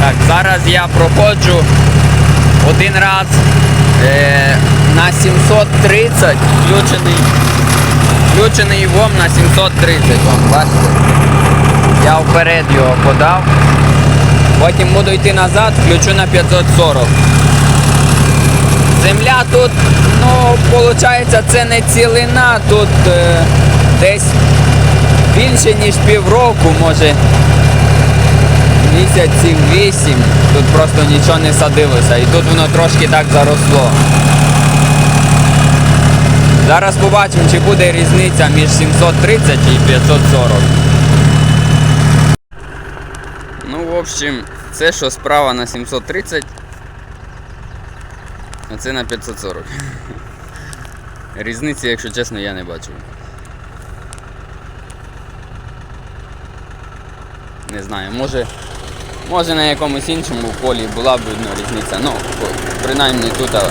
Так, зараз я проходжу один раз е, на 730 включений, включений ВОМ на 730. Вон, бачите? Я вперед його подав. Потім буду йти назад, включу на 540. Земля тут, ну, виходить, це не цілина, тут е, десь більше ніж півроку, може місяців вісім. Тут просто нічого не садилося. І тут воно трошки так заросло. Зараз побачимо, чи буде різниця між 730 і 540. Ну, в общем, це що справа на 730, а це на 540. Різниці, якщо чесно, я не бачу. Не знаю, може, може на якомусь іншому полі була б видно різниця. Ну, принаймні тут а,